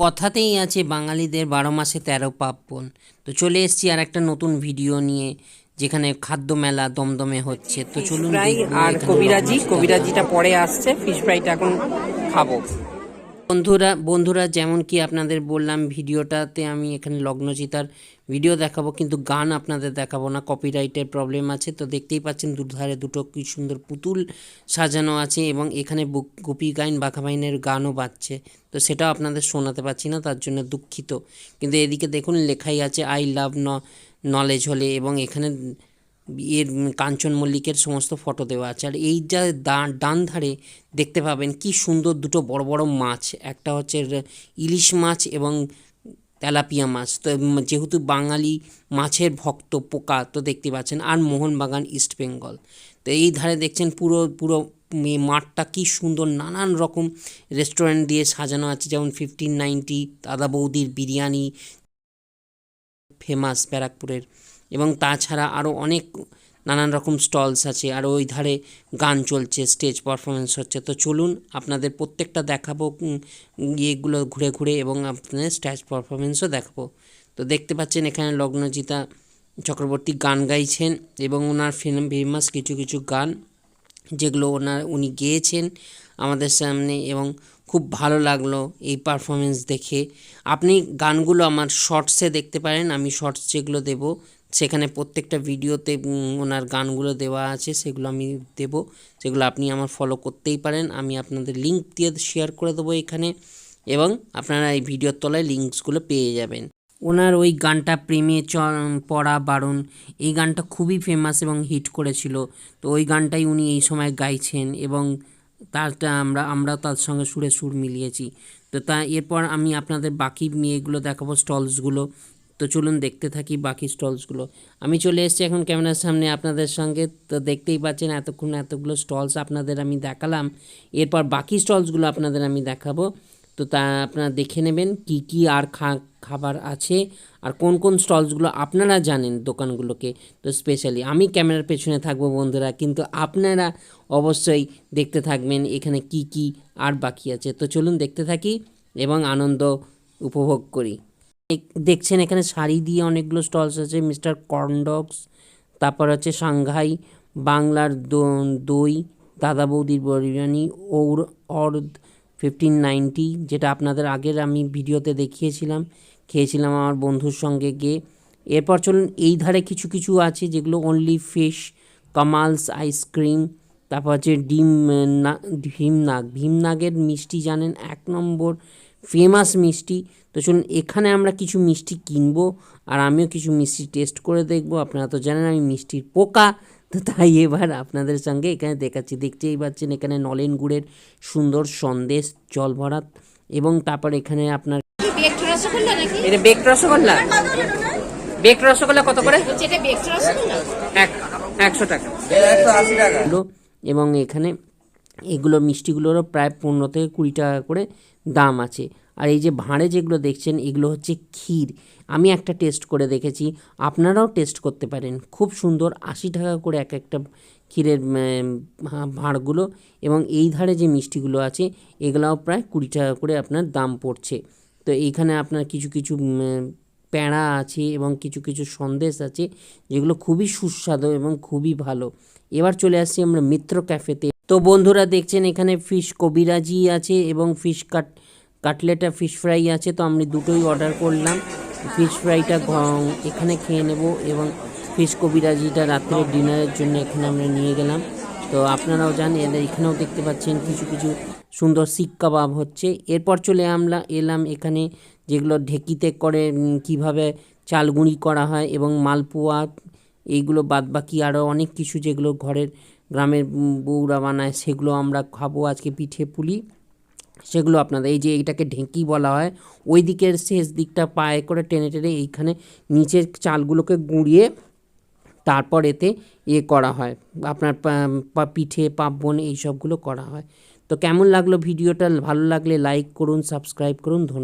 কথাতেই আছে বাঙালিদের বারো মাসে তেরো পার্বণ। তো চলে এসছি আর একটা নতুন ভিডিও নিয়ে যেখানে খাদ্য মেলা দমদমে হচ্ছে। তো চলুন আর কবিরাজি কবিরাজিটা পরে আসছে ফিশ ফ্রাইটা এখন খাব। বন্ধুরা বন্ধুরা, যেমন কি আপনাদের বললাম, ভিডিওটাতে আমি এখানে লগ্নচিতার ভিডিও দেখাবো, কিন্তু গান আপনাদের দেখাবো না কপিরাইটের প্রবলেম আছে, তো দেখতেই পাচ্ছেন দুধারে দুটো কি সুন্দর পুতুল সাজানো আছে এবং এখানে গোপী গাইন বাঘাবাইনের গানও বাজছে, তো সেটাও আপনাদের শোনাতে পারছি না, তার জন্য দুঃখিত। কিন্তু এদিকে দেখুন, লেখাই আছে আই লাভ ন নলেজ হলে এবং এখানে এর কাঞ্চন মল্লিকের সমস্ত ফটো দেওয়া আছে। আর এই যা ডান ধারে দেখতে পাবেন কি সুন্দর দুটো বড় বড় মাছ। একটা হচ্ছে ইলিশ মাছ এবং তেলাপিয়া মাছ। তো যেহেতু বাঙালি মাছের ভক্ত, পোকা, তো দেখতে পাচ্ছেন। আর মোহনবাগান, ইস্ট বেঙ্গল। তো এই ধারে দেখছেন পুরো পুরো মাঠটা কি সুন্দর। নানান রকম রেস্টুরেন্ট দিয়ে সাজানো আছে। যেমন ফিফটিন নাইনটি দাদা বৌদির বিরিয়ানি ফেমাস ব্যারাকপুরের। এবং তাছাড়া আরও অনেক নানান রকম স্টলস আছে, আর ওই ধারে গান চলছে স্টেজ পারফরমেন্স হচ্ছে। তো চলুন আপনাদের প্রত্যেকটা দেখাবো ইয়েগুলো ঘুরে ঘুরে এবং আপনাদের স্টেজ পারফরমেন্সও দেখাবো। তো দেখতে পাচ্ছেন এখানে লগ্নজিতা চক্রবর্তী গান গাইছেন এবং ওনার ফিল্ম ফেমাস কিছু কিছু গান, যেগুলো ওনার, উনি গেয়েছেন আমাদের সামনে এবং খুব ভালো লাগল এই পারফরমেন্স দেখে। আপনি গানগুলো আমার শর্টসে দেখতে পারেন, আমি শর্টস যেগুলো দেব সেখানে প্রত্যেকটা ভিডিওতে ওনার গানগুলো দেওয়া আছে, সেগুলো আমি দেব। সেগুলো আপনি আমার ফলো করতেই পারেন। আমি আপনাদের লিঙ্ক দিয়ে শেয়ার করে দেবো এখানে। এবং আপনারা এই ভিডিওর তলায় লিঙ্কসগুলো পেয়ে যাবেন। ওনার ওই গানটা প্রেমে চ পড়া বারণ, এই গানটা খুবই ফেমাস এবং হিট করেছিল। তো ওই গানটাই উনি এই সময় গাইছেন এবং তারটা আমরা আমরা তার সঙ্গে সুরে সুর মিলিয়েছি। তো তা, এরপর আমি আপনাদের বাকি মেয়েগুলো দেখাবো স্টলসগুলো তো চলুন দেখতে থাকি বাকি স্টলসগুলো আমি চলে এসেছি এখন ক্যামেরার সামনে আপনাদের সঙ্গে। তো দেখতেই পাচ্ছেন এতক্ষণ এতগুলো স্টলস আপনাদের আমি দেখালাম। এরপর বাকি স্টলসগুলো আপনাদের আমি দেখাবো। তো তা আপনারা দেখে নেবেন কি কি আর খা, খাবার আছে। আর কোন কোন স্টলসগুলো আপনারা জানেন দোকানগুলোকে। তো স্পেশালি আমি ক্যামেরার পেছনে থাকব বন্ধুরা, কিন্তু আপনারা অবশ্যই দেখতে থাকবেন এখানে কি কি আর বাকি আছে। তো চলুন দেখতে থাকি এবং আনন্দ উপভোগ করি। দেখছেন এখানে শাড়ি দিয়ে অনেকগুলো স্টলস আছে মিস্টার কর্নডগস তারপর হচ্ছে সাংঘাই, বাংলার দই, দাদা বৌদির বিরিয়ানি, ওর অর্ধ ফিফটিন নাইনটি যেটা আপনাদের আগের আমি ভিডিওতে দেখিয়েছিলাম, খেয়েছিলাম আমার বন্ধুর সঙ্গে গিয়ে। এরপর চলুন, এই ধারে কিছু কিছু আছে যেগুলো অনলি ফিশ কামালস আইসক্রিম তারপর হচ্ছে ডিম না ভীমনাগ। ভীমনাগের মিষ্টি জানেন? এক নম্বর ফেমাস মিষ্টি। তো চলুন এখানে আমরা কিছু মিষ্টি কিনবো আর আমিও কিছু মিষ্টি টেস্ট করে দেখব। আপনারা তো জানেন আমি মিষ্টির পোকা। তো তাই এবার আপনাদের সঙ্গে এখানে দেখাচ্ছি। দেখতেই পাচ্ছেন এখানে নলেন গুড়ের সুন্দর সন্দেশ জল ভরাত এবং তারপর এখানে আপনার এটা বেকড রসগোল্লা? বেকড রসগোল্লা কত করে? একশো টাকা। এবং এখানে এগুলো মিষ্টিগুলোরও প্রায় পনেরো থেকে কুড়ি টাকা করে দাম আছে। আর এই যে ভাঁড়ে যেগুলো দেখছেন, এগুলো হচ্ছে ক্ষীর। আমি একটা টেস্ট করে দেখেছি, আপনারাও টেস্ট করতে পারেন। খুব সুন্দর, আশি টাকা করে এক একটা ক্ষীরের ভাঁড়গুলো এবং এই ধারে যে মিষ্টিগুলো আছে, এগুলাও প্রায় কুড়ি টাকা করে আপনার দাম পড়ছে। তো এইখানে আপনার কিছু কিছু প্যাঁড়া আছে এবং কিছু কিছু সন্দেশ আছে, যেগুলো খুবই সুস্বাদু এবং খুবই ভালো। এবার চলে আসছি আমরা মিত্র ক্যাফেতে। তো বন্ধুরা, দেখছেন এখানে ফিশ কবিরাজি আছে এবং ফিশ কাট, কাটলেটা ফিশ ফ্রাই আছে। তো আমি দুটোই অর্ডার করলাম। ফিশ ফ্রাইটা এখানে খেয়ে নেব এবং ফিশ কবিরাজিটা রাত্রে ডিনারের জন্য এখানে আমরা নিয়ে গেলাম। তো আপনারাও জানেন, এখানেও দেখতে পাচ্ছেন কিছু কিছু সুন্দর শিক কাবাব হচ্ছে। এরপর চলে আমরা এলাম এখানে যেগুলো ঢেকিতে করে কীভাবে চালগুঁড়ি করা হয় এবং মালপোয়া, এইগুলো বাদ বাকি আরও অনেক কিছু যেগুলো ঘরের গ্রামের বউরা বানায়, সেগুলো আমরা খাব আজকে পিঠে পুলি। সেগুলো আপনাদের, এই যে এইটাকে ঢেঁকি বলা হয়, ওই দিকের শেষ দিকটা পায়ে করে টেনে টেনে এইখানে নিচের চালগুলোকে গুঁড়িয়ে তারপর এতে এ করা হয়। আপনার পিঠে, পার্বণ এই সবগুলো করা হয়। তো কেমন লাগল ভিডিওটা? ভালো লাগলে লাইক করুন সাবস্ক্রাইব করুন। ধন্যবাদ।